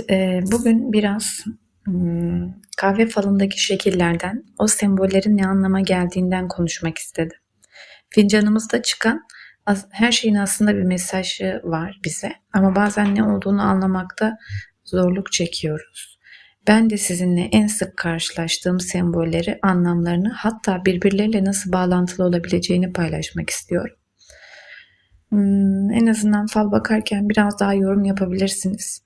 Evet, eee, bugün biraz, ımm, kahve falındaki şekillerden, o sembollerin ne anlama geldiğinden konuşmak istedim. Fincanımızda çıkan her şeyin aslında bir mesajı var bize ama bazen ne olduğunu anlamakta zorluk çekiyoruz. Ben de sizinle en sık karşılaştığım sembolleri, anlamlarını hatta birbirleriyle nasıl bağlantılı olabileceğini paylaşmak istiyorum. Imm, en azından fal bakarken biraz daha yorum yapabilirsiniz.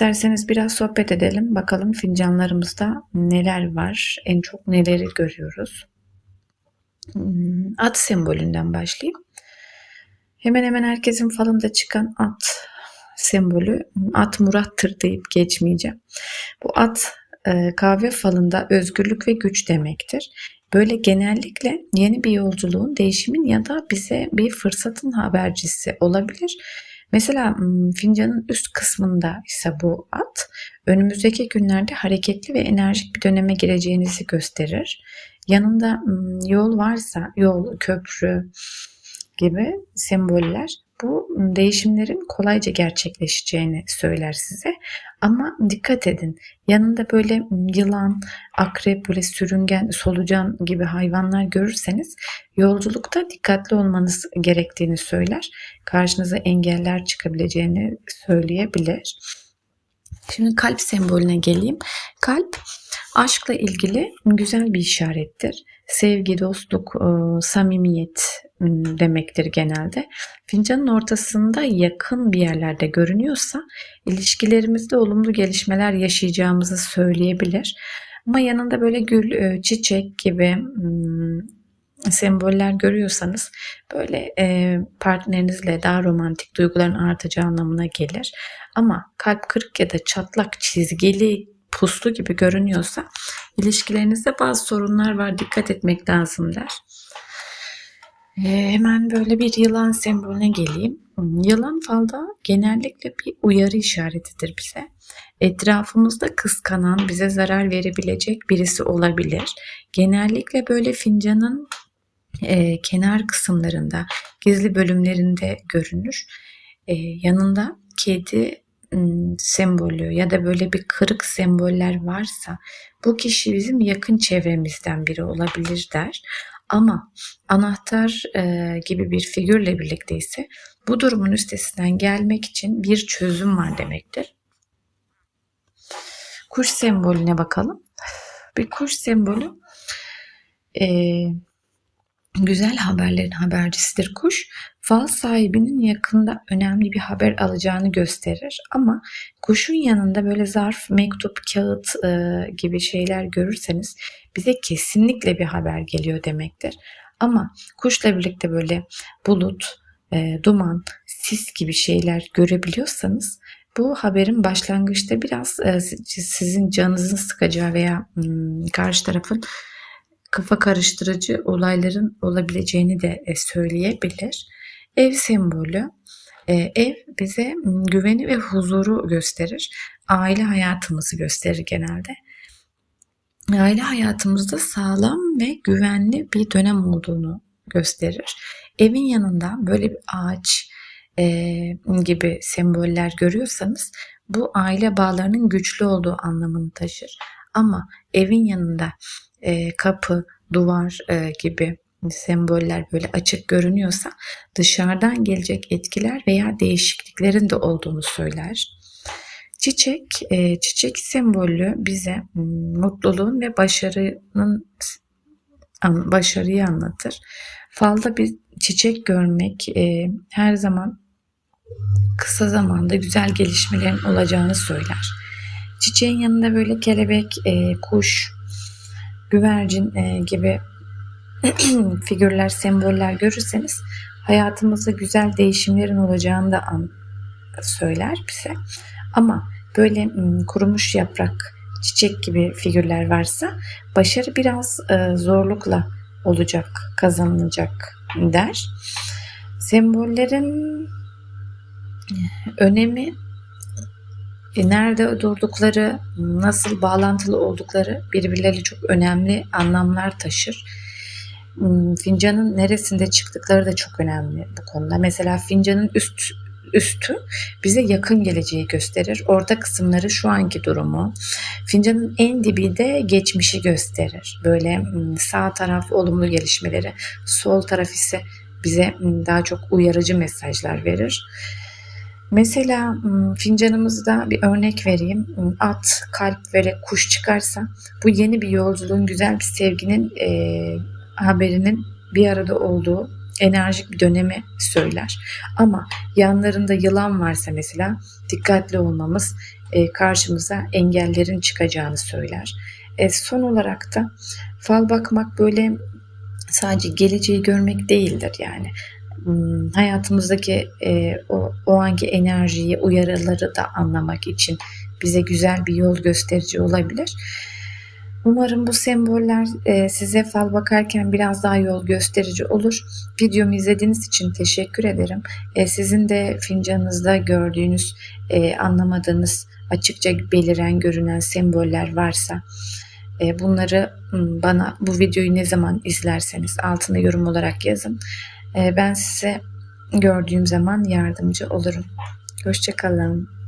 İsterseniz biraz sohbet edelim. Bakalım fincanlarımızda neler var? En çok neleri görüyoruz? Hmm, At sembolünden başlayayım. Hemen hemen herkesin falında çıkan at sembolü. At Murat'tır deyip geçmeyeceğim. Bu at e, kahve falında özgürlük ve güç demektir. Böyle genellikle yeni bir yolculuğun, değişimin ya da bize bir fırsatın habercisi olabilir. Mesela fincanın üst kısmında ise bu at önümüzdeki günlerde hareketli ve enerjik bir döneme gireceğinizi gösterir. Yanında yol varsa yol, köprü gibi semboller bu değişimlerin kolayca gerçekleşeceğini söyler size. Ama dikkat edin yanında böyle yılan, akrep, böyle sürüngen, solucan gibi hayvanlar görürseniz yolculukta dikkatli olmanız gerektiğini söyler. Karşınıza engeller çıkabileceğini söyleyebilir. Şimdi kalp sembolüne geleyim. Kalp aşkla ilgili güzel bir işarettir. Sevgi, dostluk, samimiyet demektir genelde. Fincanın ortasında yakın bir yerlerde görünüyorsa ilişkilerimizde olumlu gelişmeler yaşayacağımızı söyleyebilir. Ama yanında böyle gül, çiçek gibi semboller görüyorsanız böyle partnerinizle daha romantik duyguların artacağı anlamına gelir. Ama kalp kırık ya da çatlak, çizgili, puslu gibi görünüyorsa ilişkilerinizde bazı sorunlar var dikkat etmek lazım der. Ee, hemen böyle bir yılan sembolüne geleyim. Yılan falda genellikle bir uyarı işaretidir bize. Etrafımızda kıskanan, bize zarar verebilecek birisi olabilir. Genellikle böyle fincanın e, kenar kısımlarında, gizli bölümlerinde görünür. E, yanında kedi sembolü ya da böyle bir kırık semboller varsa bu kişi bizim yakın çevremizden biri olabilir der. Ama anahtar e, gibi bir figürle birlikte ise bu durumun üstesinden gelmek için bir çözüm var demektir. Kuş sembolüne bakalım. Bir kuş sembolü e, güzel haberlerin habercisidir kuş. Fal sahibinin yakında önemli bir haber alacağını gösterir ama kuşun yanında böyle zarf, mektup, kağıt e, gibi şeyler görürseniz bize kesinlikle bir haber geliyor demektir. Ama kuşla birlikte böyle bulut, e, duman, sis gibi şeyler görebiliyorsanız bu haberin başlangıçta biraz e, sizin canınızın sıkacağı veya hmm, karşı tarafın kafa karıştırıcı olayların olabileceğini de e, söyleyebilir. Ev sembolü. E, ev bize güveni ve huzuru gösterir. Aile hayatımızı gösterir genelde. Aile hayatımızda sağlam ve güvenli bir dönem olduğunu gösterir. Evin yanında böyle bir ağaç e, gibi semboller görüyorsanız bu aile bağlarının güçlü olduğu anlamını taşır. Ama evin yanında e, kapı, duvar e, gibi semboller böyle açık görünüyorsa dışarıdan gelecek etkiler veya değişikliklerin de olduğunu söyler. Çiçek, e, çiçek sembolü bize mutluluğun ve başarının başarıyı anlatır. Falda bir çiçek görmek e, her zaman kısa zamanda güzel gelişmelerin olacağını söyler. Çiçeğin yanında böyle kelebek, e, kuş, güvercin gibi figürler, semboller görürseniz hayatımızda güzel değişimlerin olacağını da an söyler bize. Ama böyle kurumuş yaprak, çiçek gibi figürler varsa başarı biraz e, zorlukla olacak, kazanılacak der. Sembollerin önemi e, nerede durdukları, nasıl bağlantılı oldukları birbirleriyle çok önemli anlamlar taşır. Hmm, fincanın neresinde çıktıkları da çok önemli bu konuda. Mesela fincanın üst üstü bize yakın geleceği gösterir. Orta kısımları şu anki durumu. Fincanın en dibi de geçmişi gösterir. Böyle hmm, sağ taraf olumlu gelişmeleri, sol taraf ise bize hmm, daha çok uyarıcı mesajlar verir. Mesela fincanımızda bir örnek vereyim. At, kalp ve kuş çıkarsa bu yeni bir yolculuğun, güzel bir sevginin e, haberinin bir arada olduğu enerjik bir dönemi söyler. Ama yanlarında yılan varsa mesela dikkatli olmamız e, karşımıza engellerin çıkacağını söyler. E, son olarak da fal bakmak böyle sadece geleceği görmek değildir yani. Hmm, hayatımızdaki e, o, o anki enerjiyi, uyarıları da anlamak için bize güzel bir yol gösterici olabilir. Umarım bu semboller e, size fal bakarken biraz daha yol gösterici olur. Videomu izlediğiniz için teşekkür ederim. E, sizin de fincanınızda gördüğünüz, e, anlamadığınız, açıkça beliren, görünen semboller varsa bunları bana bu videoyu ne zaman izlerseniz altına yorum olarak yazın. Ben size gördüğüm zaman yardımcı olurum. Hoşçakalın.